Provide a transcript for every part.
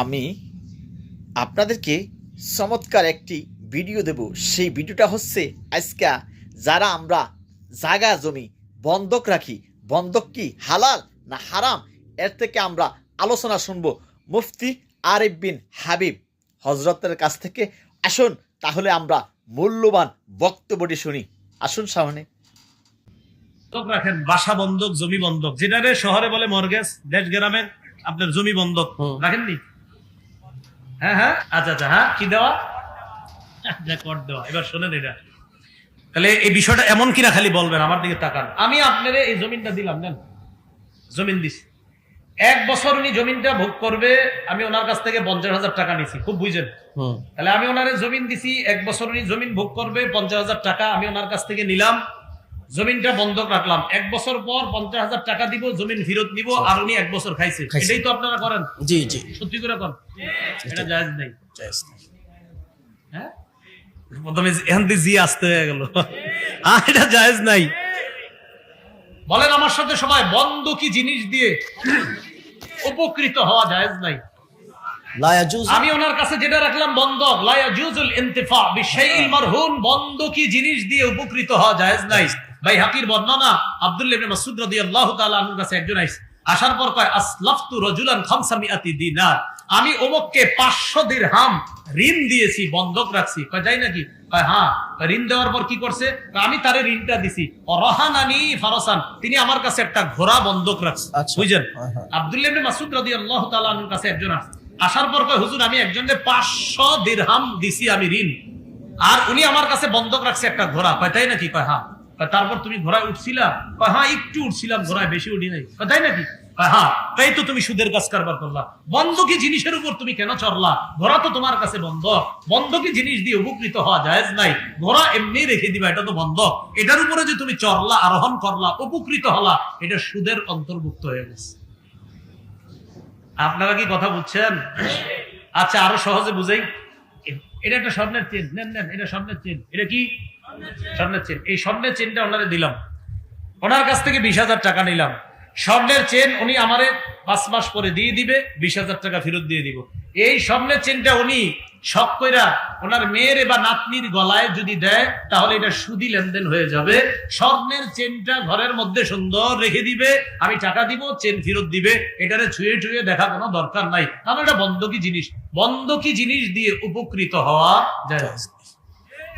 আমি আপনাদেরকে চমৎকার একটি ভিডিও দেব। সেই ভিডিওটা হচ্ছে আজকে যারা আমরা জাগা জমি বন্ধক রাখি বন্ধক কি হালাল না হারাম এর থেকে আমরা আলোচনা শুনব মুফতি আরিফ বিন হাবিব হজরতের কাছ থেকে। আসুন তাহলে আমরা মূল্যবান বক্তব্যটি শুনি। আসুন সামনে। বন্ধক রাখেন বাসা বন্ধক জমি বন্ধক। যেটারে শহরে বলে মর্গেজ দেশ গ্রামে আপনার জমি বন্ধক। রাখেননি? হ্যাঁ হ্যাঁ আচ্ছা আচ্ছা হ্যাঁ কি দেওয়া? রেকর্ড দেওয়া। এবার শোনেন এটা। তাহলে এই বিষয়টা এমন কিনা খালি বলবেন আমার দিকে তাকান। আমি আপনারে এই জমিনটা দিলাম নেন। জমিন দিছি। এক বছর উনি জমিনটা ভোগ করবে আমি ওনার কাছ থেকে পঞ্চাশ হাজার টাকা নিছি খুব বুঝেন? তাহলে আমি ওনারে জমিন দিছি এক বছর উনি জমিন ভোগ করবে পঞ্চাশ হাজার টাকা আমি ওনার কাছ থেকে নিলাম জমিনটা বন্ধক রাখলাম। এক বছর পর পঞ্চাশ হাজার টাকা দিব জমিন ফেরত নিব আর উনি এক বছর খাইছে। এটাই তো আপনারা করেন। জি জি। সত্যি করে করেন এটা জায়েজ নেই। হ্যাঁ? প্রথমে এখান জি আসতে হয়ে গেল। আর এটা জায়েজ নাই। বলেন আমার সাথে সবাই বন্ধকি জিনিস দিয়ে উপকৃত হওয়া জায়েজ নাই? আমি ওনার কাছে যেটা রাখলাম বন্ধক ইন্তিফা বিশাইল মারহুন বন্ধকি জিনিস দিয়ে উপকৃত হওয়া জায়েজ নাই? ভাই হাকির বর্ণনা আব্দুল্লাহ ইবনে মাসউদ রাদিয়াল্লাহু তাআলা আনহুর কাছে একজন আইছে। আসার পর কয় আসলাফতু রাজুলান খামসামিআতি দিনার। আমি অমুককে 500 দিরহাম ঋণ দিয়েছি বন্ধক রাখছি। কয় যাই নাকি? কয় হ্যাঁ। ঋণ দেওয়ার পর কি করছে? আমি তারে ঋণটা দিছি। রহানানি ফারাসান। তিনি আমার কাছে একটা ঘোড়া বন্ধক রাখছে। আচ্ছা। বুঝছেন? হ্যাঁ, হ্যাঁ। আব্দুল্লাহ ইবনে মাসউদ রাদিয়াল্লাহু তাআলা আনহুর কাছে একজন আসছে। আসার পর কয় হুজুর আমি একজনকে 500 দিরহাম দিছি আমি ঋণ। আর উনি আমার কাছে বন্ধক রাখছে একটা ঘোড়া। কয় তাই নাকি? কয় হ্যাঁ। তারপর তুমি ঘোড়ায় উঠছিলা? হ্যাঁ একটু উঠছিলাম, ঘোড়ায় বেশি উঠি নাই। তাই নাকি? হ্যাঁ তাই তো তুমি সুদের কাজ কারবার করলা। বন্ধকি জিনিসের উপর তুমি কেন চড়লা? ঘোড়া তো তোমার কাছে বন্ধ বন্ধকি জিনিস দিয়ে উপকৃত হওয়া জায়েজ নাই। ঘোড়া এমনি রেখে দিবা, এটা তো বন্ধ এটার উপরে যে তুমি চড়লা, আরোহণ করলা, উপকৃত হলা, এটা সুদের অন্তর্ভুক্ত হয়ে গেছে। আপনারা কি কথা বুঝছেন? আচ্ছা আরও সহজে বুঝাই। এটা একটা স্বর্ণের চেন। নেন নেন, এটা স্বর্ণের চেন। এটা কি? স্বর্ণের চেন এই স্বর্ণের চেনটা ওনারে দিলাম। ওনার কাছ থেকে বিশ হাজার টাকা নিলাম। স্বর্ণের চেন উনি আমারে পাঁচ মাস পরে দিয়ে দিবে, বিশ হাজার টাকা ফেরত দিয়ে দিব। এই স্বর্ণের চেনটা উনি শখ কইরা ওনার মেয়ের বা নাতনির গলায় যদি দেয়, তাহলে এটা সুদি লেনদেন হয়ে যাবে। স্বর্ণের চেনটা ঘরের মধ্যে সুন্দর রেখে দিবে। আমি টাকা দিব চেন ফেরত দিবে। এটারে ছুঁয়ে ছুঁয়ে দেখা কোনো দরকার নাই। কারণ এটা বন্ধকি জিনিস। বন্ধকি জিনিস দিয়ে উপকৃত হওয়া যায়।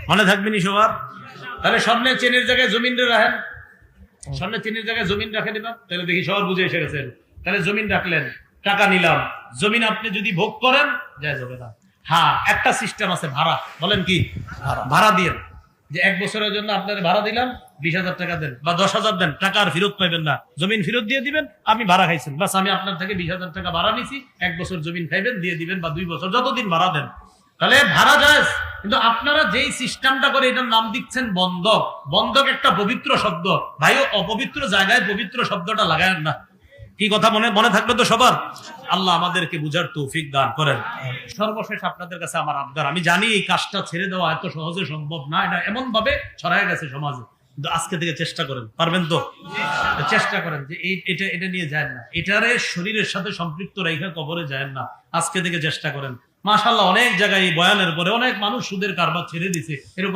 মনে থাকবে নি সবার তাহলে স্বর্ণের চেনের জায়গায় জমিন রাখেন। স্বর্ণের চেনের জায়গায় জমিন রাখে দিলাম তাহলে দেখি সবার বুঝে এসে গেছেন। তাহলে জমিন রাখলেন। টাকা নিলাম। জমিন আপনি যদি ভোগ করেন যায় যাবে না। হ্যাঁ একটা সিস্টেম আছে ভাড়া। বলেন কি? ভাড়া দিয়ে। যে এক বছরের জন্য আপনার ভাড়া দিলাম বিশ হাজার টাকা দেন বা দশ হাজার দেন টাকা আর ফেরত পাইবেন না। জমিন ফেরত দিয়ে দিবেন আমি ভাড়া খাইছেন। বাস আমি আপনার থেকে বিশ হাজার টাকা ভাড়া নিছি এক বছর জমিন খাইবেন দিয়ে দিবেন বা দুই বছর যতদিন ভাড়া দেন। তাহলে ভাড়া যায়। কিন্তু আপনারা যেই সিস্টেমটা করে এটার নাম দিচ্ছেন বন্ধক। বন্ধক একটা পবিত্র শব্দ। ভাই অপবিত্র জায়গায় পবিত্র শব্দটা লাগায়েন না। কি কথা মনে মনে থাকবে তো সবার? আল্লাহ আমাদেরকে বুঝার তৌফিক দান করেন। সর্বশেষ আপনাদের কাছে আমার আবদার। আমি জানি এই কাজটা ছেড়ে দেওয়া এত সহজে সম্ভব না। এটা এমন ভাবে ছড়ায় গেছে সমাজে। কিন্তু আজকে থেকে চেষ্টা করেন। পারবেন তো? চেষ্টা করেন যে এটা এটা নিয়ে যায় না। এটারে শরীরের সাথে সম্পৃক্ত রেখা কবরে যায় না। আজকে থেকে চেষ্টা করেন। মাশাল্লাহ অনেক জায়গায় বয়ানের পরে অনেক মানুষ সুদের কারবার ছেড়ে দিছে। এরকম